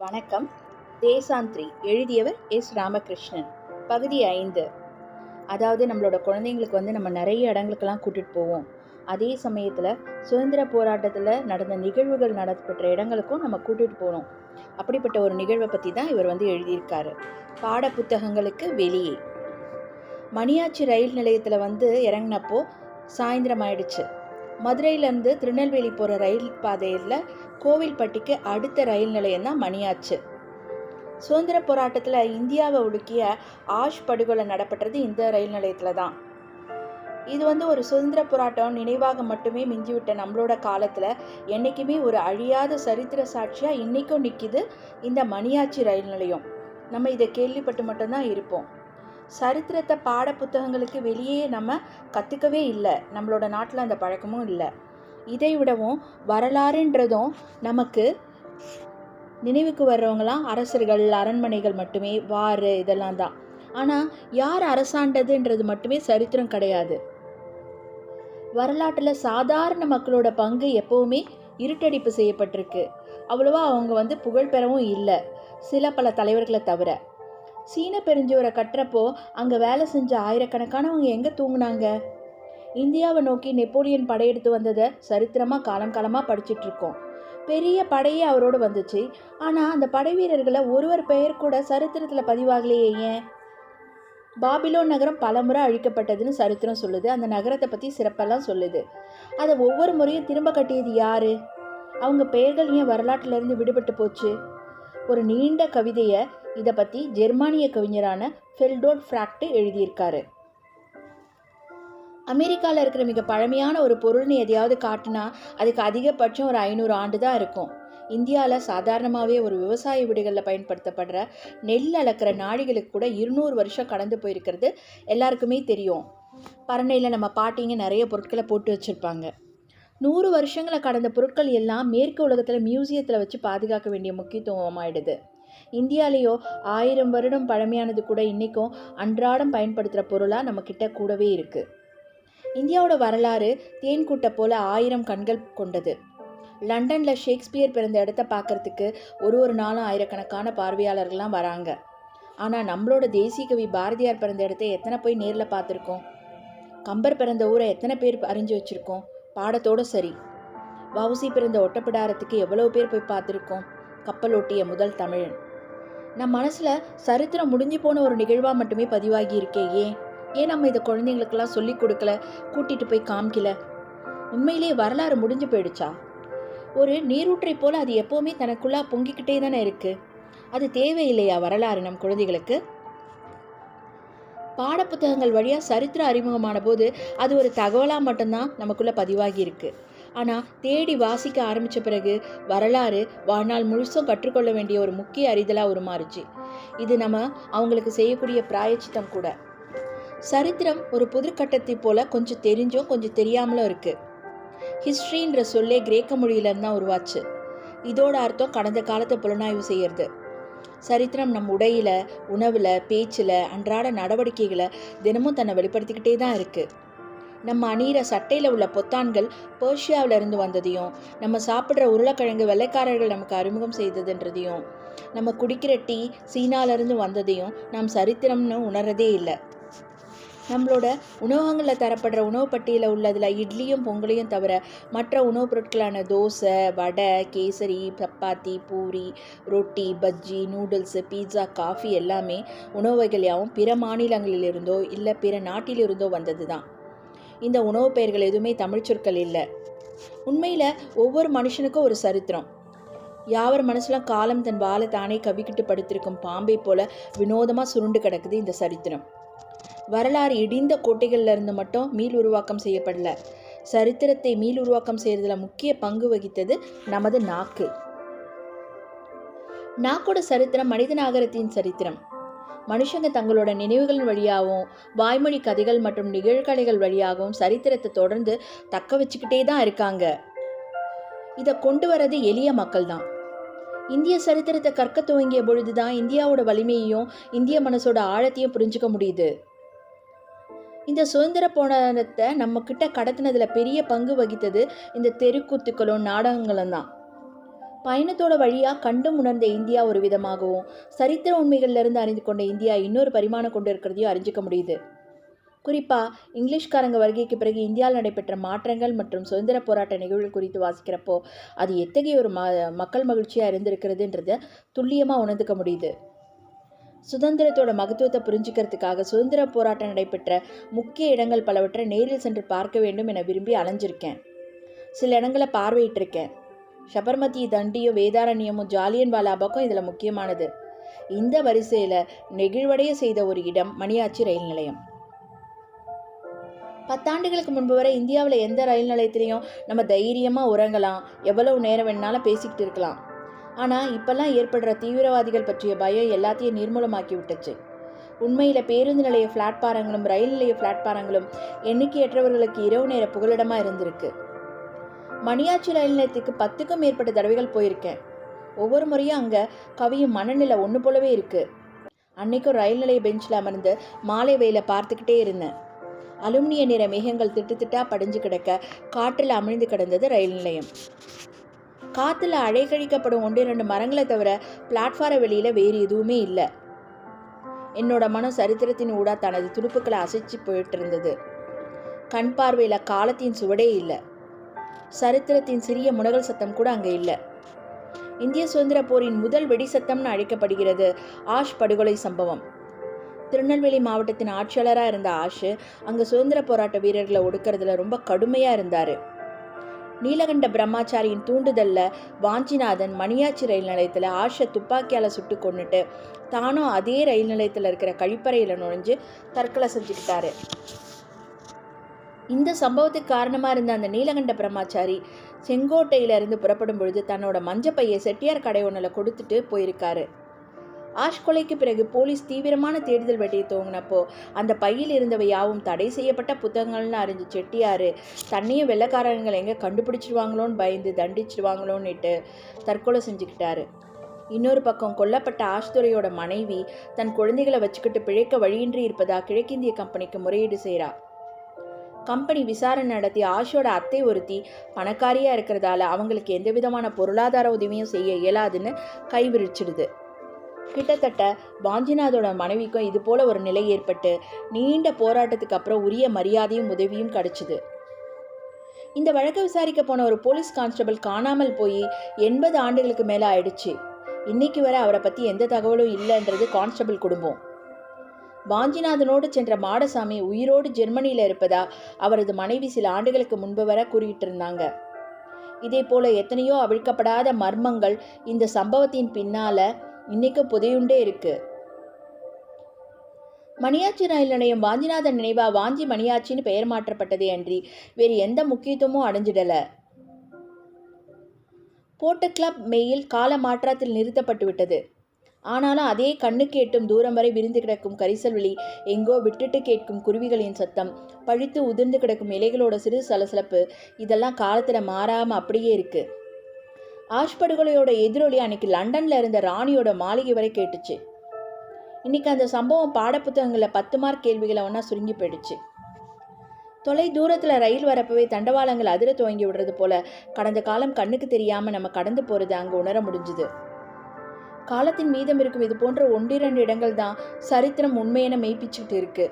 வணக்கம். தேசாந்திரி எழுதியவர் எஸ். ராமகிருஷ்ணன். பகுதி ஐந்து. அதாவது நம்மளோட குழந்தைங்களுக்கு வந்து நம்ம நிறைய இடங்களுக்கெல்லாம் கூட்டிகிட்டு போவோம். அதே சமயத்தில் சுதந்திர போராட்டத்தில் நடந்த நிகழ்வுகள் நடைபெற்ற இடங்களுக்கும் நம்ம கூட்டிகிட்டு போகணும் அப்படிப்பட்ட ஒரு நிகழ்வை பற்றி தான் இவர் வந்து எழுதியிருக்காரு. பாட புத்தகங்களுக்கு வெளியே. மணியாச்சி ரயில் நிலையத்தில் வந்து இறங்கினப்போ சாயந்தரம் ஆயிடுச்சு. மதுரையிலேருந்து திருநெல்வேலி போகிற ரயில் பாதையில் கோவில்பட்டிக்கு அடுத்த ரயில் நிலையம் தான் மணியாச்சு. சுதந்திர போராட்டத்தில் இந்தியாவை ஒடுக்கிய ஆஷ் படுகொலை நடைபெற்றது இந்த ரயில் நிலையத்தில் தான். இது வந்து ஒரு சுதந்திர போராட்டம் நினைவாக மட்டுமே மிஞ்சிவிட்ட நம்மளோட காலத்தில் என்றைக்குமே ஒரு அழியாத சரித்திர சாட்சியாக இன்றைக்கும் நிற்கிது இந்த மணியாச்சி ரயில் நிலையம். நம்ம இதை கேள்விப்பட்டு மட்டும்தான் இருப்போம். சரித்திரத்தை பாட புத்தகங்களுக்கு வெளியே நம்ம கற்றுக்கவே இல்லை. நம்மளோட நாட்டில் அந்த பழக்கமும் இல்லை. இதை விடவும் வரலாறுன்றதும் நமக்கு நினைவுக்கு வர்றவங்களாம் அரசர்கள் அரண்மனைகள் மட்டுமே வாறு இதெல்லாம் தான். ஆனால் யார் அரசாண்டதுன்றது மட்டுமே சரித்திரம் கிடையாது. வரலாற்றில் சாதாரண மக்களோட பங்கு எப்போவுமே இருட்டடிப்பு செய்யப்பட்டிருக்கு. அவ்வளோவா அவங்க வந்து புகழ் பெறவும் இல்லை. சில பல தலைவர்களை தவிர. சீன பெருஞ்சுவரை கட்டுறப்போ அங்கே வேலை செஞ்ச ஆயிரக்கணக்கானவங்க எங்கே தூங்குனாங்க? இந்தியாவை நோக்கி நெப்போலியன் படையெடுத்து வந்ததை சரித்திரமாக காலம் காலமாக படிச்சிட்ருக்கோம் பெரிய படையே அவரோடு வந்துச்சு. ஆனால் அந்த படை வீரர்களை ஒருவர் பெயர் கூட சரித்திரத்தில் பதிவாகலையே ஏன்? பாபிலோன் நகரம் பலமுறை அழிக்கப்பட்டதுன்னு சரித்திரம் சொல்லுது. அந்த நகரத்தை பற்றி சிறப்பெல்லாம் சொல்லுது. அதை ஒவ்வொரு முறையும் திரும்ப கட்டியது யாரு? அவங்க பெயர்கள் ஏன் வரலாற்றிலிருந்து விடுபட்டு போச்சு? ஒரு நீண்ட கவிதையை இதை பற்றி ஜெர்மானிய கவிஞரான ஃபெல்டோட் ஃப்ராக்ட் எழுதியிருக்காரு. அமெரிக்காவில் இருக்கிற மிக பழமையான ஒரு பொருள்னு எதையாவது காட்டினா அதுக்கு அதிகபட்சம் ஒரு ஐநூறு ஆண்டு தான் இருக்கும். இந்தியாவில் சாதாரணமாகவே ஒரு விவசாய வீடுகளில் பயன்படுத்தப்படுற நெல் அளக்கிற நாடிகளுக்கு கூட இருநூறு வருஷம் கடந்து போயிருக்கிறது எல்லாருக்குமே தெரியும். பரணையில் நம்ம பாட்டிங்க நிறைய பொருட்களை போட்டு வச்சுருப்பாங்க. நூறு வருஷங்களை கடந்த பொருட்கள் எல்லாம் மேற்கு உலகத்தில் மியூசியத்தில் வச்சு பாதுகாக்க வேண்டிய முக்கியத்துவம் ஆயிடுது இந்தியாலேயோ ஆயிரம் வருடம் பழமையானது கூட இன்றைக்கும் அன்றாடம் பயன்படுத்துகிற பொருளாக நம்மக்கிட்ட கூடவே இருக்குது இந்தியாவோட வரலாறு தேன்கூட்டை போல ஆயிரம் கண்கள் கொண்டது. லண்டனில் ஷேக்ஸ்பியர் பிறந்த இடத்த பார்க்கறதுக்கு ஒரு ஒரு நாளும் ஆயிரக்கணக்கான பார்வையாளர்கள்லாம் வராங்க. ஆனால் நம்மளோட தேசிய கவி பாரதியார் பிறந்த இடத்த எத்தனை போய் நேரில் பார்த்துருக்கோம் கம்பர் பிறந்த ஊரை எத்தனை பேர் அறிஞ்சு வச்சுருக்கோம்? பாடத்தோடு சரி. வவுசி பிறந்த ஒட்டப்பிடாரத்துக்கு எவ்வளோ பேர் போய் பார்த்துருக்கோம் கப்பல் ஒட்டிய முதல் தமிழன். நம் மனசில் சரித்திரம் முடிஞ்சு போன ஒரு நிகழ்வாக மட்டுமே பதிவாகி இருக்கே ஏன்? ஏன் நம்ம இதை குழந்தைங்களுக்கெல்லாம் சொல்லி கொடுக்கல கூட்டிகிட்டு போய் காமிக்கல? உண்மையிலே வரலாறு முடிஞ்சு போயிடுச்சா? ஒரு நீரூற்றை போல் அது எப்போவுமே தனக்குள்ளா பொங்கிக்கிட்டே தானே இருக்குது அது தேவையில்லையா வரலாறு நம் குழந்தைகளுக்கு? பாடப்புத்தகங்கள் வழியாக சரித்திரம் அறிமுகமான போது அது ஒரு தகவலாக மட்டும்தான் நமக்குள்ளே பதிவாகி இருக்குது ஆனால் தேடி வாசிக்க ஆரம்பித்த பிறகு வரலாறு வாழ்நாள் முழுசும் கற்றுக்கொள்ள வேண்டிய ஒரு முக்கிய அறிதலாக உருமாறுச்சு. இது நம்ம அவங்களுக்கு செய்யக்கூடிய பிராயச்சித்தம் கூட. சரித்திரம் ஒரு புதுக்கட்டத்தை போல கொஞ்சம் தெரிஞ்சும் கொஞ்சம் தெரியாமலும் இருக்குது ஹிஸ்ட்ரின்ற சொல்லே கிரேக்க மொழியிலேருந்து தான் உருவாச்சு. இதோட அர்த்தம் கடந்த காலத்தை புலனாய்வு செய்கிறது சரித்திரம் நம் உடையில் உணவில் பேச்சில் அன்றாட நடவடிக்கைகளை தினமும் தன்னை வெளிப்படுத்திக்கிட்டே தான் இருக்குது நம்ம அணிகிற சட்டையில் உள்ள பொத்தான்கள் பேர்ஷியாவிலிருந்து வந்ததையும் நம்ம சாப்பிட்ற உருளைக்கிழங்கு வெள்ளைக்காரர்கள் நமக்கு அறிமுகம் செய்ததுன்றதையும் நம்ம குடிக்கிற டீ சீனாலேருந்து வந்ததையும் நாம் சரித்திரம்னு உணர்றதே இல்லை. நம்மளோட உணவகங்களில் தரப்படுற உணவு பட்டியலில் உள்ளதில் இட்லியும் பொங்கலையும் தவிர மற்ற உணவுப் பொருட்களான தோசை வடை கேசரி சப்பாத்தி பூரி ரொட்டி பஜ்ஜி நூடுல்ஸு பீட்சா காஃபி எல்லாமே உணவு வகையாகவும் பிற மாநிலங்களிலிருந்தோ இல்லை பிற நாட்டிலிருந்தோ வந்தது தான் இந்த உணவு பெயர்கள் எதுவுமே தமிழ் சொற்கள் இல்லை. உண்மையில் ஒவ்வொரு மனுஷனுக்கும் ஒரு சரித்திரம். யாவர் மனசுலாம் காலம் தன் வாழை தானே கவிக்கிட்டு படுத்திருக்கும் பாம்பை போல வினோதமாக சுருண்டு கிடக்குது இந்த சரித்திரம். வரலாறு இடிந்த கோட்டைகளில் இருந்து மட்டும் மீள் உருவாக்கம் செய்யப்படல. சரித்திரத்தை மீள் உருவாக்கம் செய்கிறதுல முக்கிய பங்கு வகித்தது நமது நாக்கு. நாக்கோட சரித்திரம் மனித நாகரத்தின் சரித்திரம். மனுஷங்க தங்களோட நினைவுகள் வழியாகவும் வாய்மொழி கதைகள் மற்றும் நிகழ்கதைகள் வழியாகவும் சரித்திரத்தை தொடர்ந்து தக்க வச்சுக்கிட்டே தான் இருக்காங்க. இதை கொண்டு வரது எளிய மக்கள் தான் இந்திய சரித்திரத்தை கற்க துவங்கிய பொழுது தான் இந்தியாவோட வலிமையையும் இந்திய மனசோட ஆழத்தையும் புரிஞ்சுக்க முடியுது. இந்த சுதந்திர போராட்டத்தை நம்ம கிட்ட கடத்தினதுல பெரிய பங்கு வகித்தது இந்த தெருக்கூத்துக்களும் நாடகங்களும் தான் பயணத்தோட வழியாக கண்டும் உணர்ந்த இந்தியா ஒரு விதமாகவும் சரித்திர உண்மைகள்லேருந்து அறிந்து கொண்ட இந்தியா இன்னொரு பரிமாணம் கொண்டு இருக்கிறதையும் அறிஞ்சிக்க முடியுது. குறிப்பாக இங்கிலீஷ்காரங்க வருகைக்கு பிறகு இந்தியாவில் நடைபெற்ற மாற்றங்கள் மற்றும் சுதந்திர போராட்ட நிகழ்வுகள் குறித்து வாசிக்கிறப்போ அது எத்தகைய ஒரு ம மக்கள் மகிழ்ச்சியாக இருந்திருக்கிறதுன்றத துல்லியமாக உணர்ந்துக்க முடியுது. சுதந்திரத்தோட மகத்துவத்தை புரிஞ்சுக்கிறதுக்காக சுதந்திர போராட்டம் நடைபெற்ற முக்கிய இடங்கள் பலவற்றை நேரில் சென்று பார்க்க வேண்டும் என விரும்பி அலைஞ்சிருக்கேன். சில இடங்களை பார்வையிட்டிருக்கேன். சபர்மதி தண்டியும் வேதாரண்யமும் ஜாலியன் வாலாபக்கம் இதில் முக்கியமானது. இந்த வரிசையில் நெகிழ்வடைய செய்த ஒரு இடம் மணியாச்சி ரயில் நிலையம். பத்தாண்டுகளுக்கு முன்பு வரை இந்தியாவில் எந்த ரயில் நிலையத்திலையும் நம்ம தைரியமாக உறங்கலாம் எவ்வளவு நேரம் வேணாலும் பேசிக்கிட்டு இருக்கலாம். ஆனால் இப்போல்லாம் ஏற்படுற தீவிரவாதிகள் பற்றிய பயம் எல்லாத்தையும் நிர்மூலமாக்கி விட்டுச்சு. உண்மையில் பேருந்து நிலைய பிளாட்பாரங்களும் ரயில் நிலைய பிளாட்பாரங்களும் எண்ணிக்கையற்றவர்களுக்கு இரவு நேர புகலிடமாக இருந்திருக்கு. மணியாச்சி ரயில் நிலையத்துக்கு பத்துக்கும் மேற்பட்ட தடவைகள் போயிருக்கேன். ஒவ்வொரு முறையும் அங்கே கவியும் மனநிலை ஒன்று போலவே இருக்குது அன்னைக்கும் ரயில் நிலைய பெஞ்சில் அமர்ந்து மாலை வெயில பார்த்துக்கிட்டே இருந்தேன். அலுமினிய நிற மேகங்கள் திட்டு திட்டா படிஞ்சு கிடக்க காற்றில் அமிழ்ந்து கிடந்தது ரயில் நிலையம். காற்றுல அழைக்கழிக்கப்படும் ஒன்று இரண்டு மரங்களை தவிர பிளாட்ஃபார வெளியில் வேறு எதுவுமே இல்லை. என்னோட மனம் சரித்திரத்தின் ஊடா தனது துடுப்புக்களை அசைச்சு போயிட்டு இருந்தது கண் பார்வையில் காலத்தின் சுவடே இல்லை. சரித்திரத்தின் சிறிய முனகல் சத்தம் கூட அங்கே இல்லை. இந்திய சுதந்திர போரின் முதல் வெடி சத்தம்னு அழைக்கப்படுகிறது ஆஷ் படுகொலை சம்பவம். திருநெல்வேலி மாவட்டத்தின் ஆட்சியாளராக இருந்த ஆஷ் அங்கே சுதந்திர போராட்ட வீரர்களை ஒடுக்கிறதுல ரொம்ப கடுமையாக இருந்தார். நீலகண்ட பிரம்மாச்சாரியின் தூண்டுதலில் வாஞ்சிநாதன் மணியாச்சி ரயில் நிலையத்தில் ஆஷை துப்பாக்கியால் சுட்டு கொண்டுட்டு தானும் அதே ரயில் நிலையத்தில் இருக்கிற கழிப்பறையில் நுழைஞ்சு தற்கொலை செஞ்சுக்கிட்டாரு. இந்த சம்பவத்துக்கு காரணமாக இருந்த அந்த நீலகண்ட பிரம்மாச்சாரி செங்கோட்டையிலிருந்து புறப்படும் பொழுது தன்னோட மஞ்சப்பையை செட்டியார் கடை ஒன்றில் கொடுத்துட்டு போயிருக்காரு. ஆஷ் கொலைக்கு பிறகு போலீஸ் தீவிரமான தேடுதல் வெட்டியை துவங்கினப்போ அந்த பையில் இருந்தவை யாவும் தடை செய்யப்பட்ட புத்தகங்கள்னு அறிஞ்சு செட்டியார் தன்னையும் வெள்ளக்காரங்கள் எங்கே கண்டுபிடிச்சிருவாங்களோன்னு பயந்து தண்டிச்சிருவாங்களோன்னுட்டு தற்கொலை செஞ்சுக்கிட்டாரு. இன்னொரு பக்கம் கொல்லப்பட்ட ஆஷ்துரையோட மனைவி தன் குழந்தைகளை வச்சுக்கிட்டு பிழைக்க வழியின்றி இருப்பதா கிழக்கிந்திய கம்பெனிக்கு முறையீடு செய்கிறா கம்பெனி விசாரணை நடத்தி ஆஷோட அத்தை ஒருத்தி பணக்காரியாக இருக்கிறதால அவங்களுக்கு எந்த விதமான பொருளாதார உதவியும் செய்ய இயலாதுன்னு கைவிரிச்சிடுது. கிட்டத்தட்ட பாஞ்சிநாதோட மனைவிக்கும் இது போல ஒரு நிலை ஏற்பட்டு நீண்ட போராட்டத்துக்கு அப்புறம் உரிய மரியாதையும் உதவியும் கிடைச்சிது. இந்த வழக்கை விசாரிக்க போன ஒரு போலீஸ் கான்ஸ்டபிள் காணாமல் போய் எண்பது ஆண்டுகளுக்கு மேலே ஆயிடுச்சு. இன்னைக்கு வரை அவரை பற்றி எந்த தகவலும் இல்லைன்றது கான்ஸ்டபிள் குடும்பம். வாஞ்சிநாதனோடு சென்ற மாடசாமி உயிரோடு ஜெர்மனியில் இருப்பதா அவரது மனைவி சில ஆண்டுகளுக்கு முன்பு வர கூறிட்டு இருந்தாங்க இதே போல எத்தனையோ அவிழ்க்கப்படாத மர்மங்கள் இந்த சம்பவத்தின் பின்னால இன்னைக்கு புதையுண்டே இருக்கு. மணியாச்சி ரயில் நிலையம் வாஞ்சிநாதன் நினைவா வாஞ்சி மணியாச்சின்னு பெயர் மாற்றப்பட்டதே அன்றி வேறு எந்த முக்கியத்துவமும் அடைஞ்சிடல. போட்ட கிளப் மெயில் கால மாற்றத்தில் நிறுத்தப்பட்டு விட்டது ஆனாலும் அதே கண்ணுக்கு எட்டும் தூரம் வரை விரிந்து கிடக்கும் கரிசல்வெளி எங்கோ விட்டுட்டு கேட்கும் குருவிகளின் சத்தம். பழித்து உதிர்ந்து கிடக்கும் இலைகளோட சிறு சலசலப்பு. இதெல்லாம் காலத்தில் மாறாமல் அப்படியே இருக்கு. ஆஷ்படுகொலையோட எதிரொலி அன்னைக்கு லண்டன்ல இருந்த ராணியோட மாளிகை வரை கேட்டுச்சு. இன்னைக்கு அந்த சம்பவம் பாடப்புத்தகங்களில் பத்து மார்க் கேள்விகளை ஒன்றா சுருங்கி போயிடுச்சு. தொலை தூரத்தில் ரயில் வரப்பவே தண்டவாளங்கள் அதிர துவங்கி விடுறது போல கடந்த காலம் கண்ணுக்கு தெரியாமல் நம்ம கடந்து போகிறது அங்கே உணர முடிஞ்சுது. காலத்தின் மீதம் இருக்கும் இது போன்ற ஒன்றிரண்டு இடங்கள் தான் சரித்திரம் உண்மையென மெய்ப்பிச்சுட்டு இருக்கு.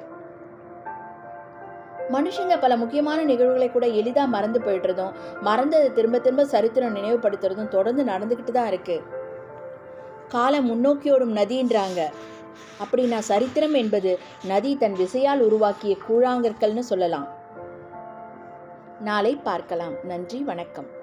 மனுஷங்க பல முக்கியமான நிகழ்வுகளை கூட எளிதாக மறந்து போயிடுறதும் மறந்ததை திரும்ப திரும்ப சரித்திரம் நினைவுபடுத்துறதும் தொடர்ந்து நடந்துக்கிட்டு தான் இருக்கு. காலம் முன்னோக்கியோடும் நதின்றாங்க. அப்படின்னா சரித்திரம் என்பது நதி தன் விசையால் உருவாக்கிய கூழாங்கற்கள்னு சொல்லலாம். நாளை பார்க்கலாம். நன்றி வணக்கம்.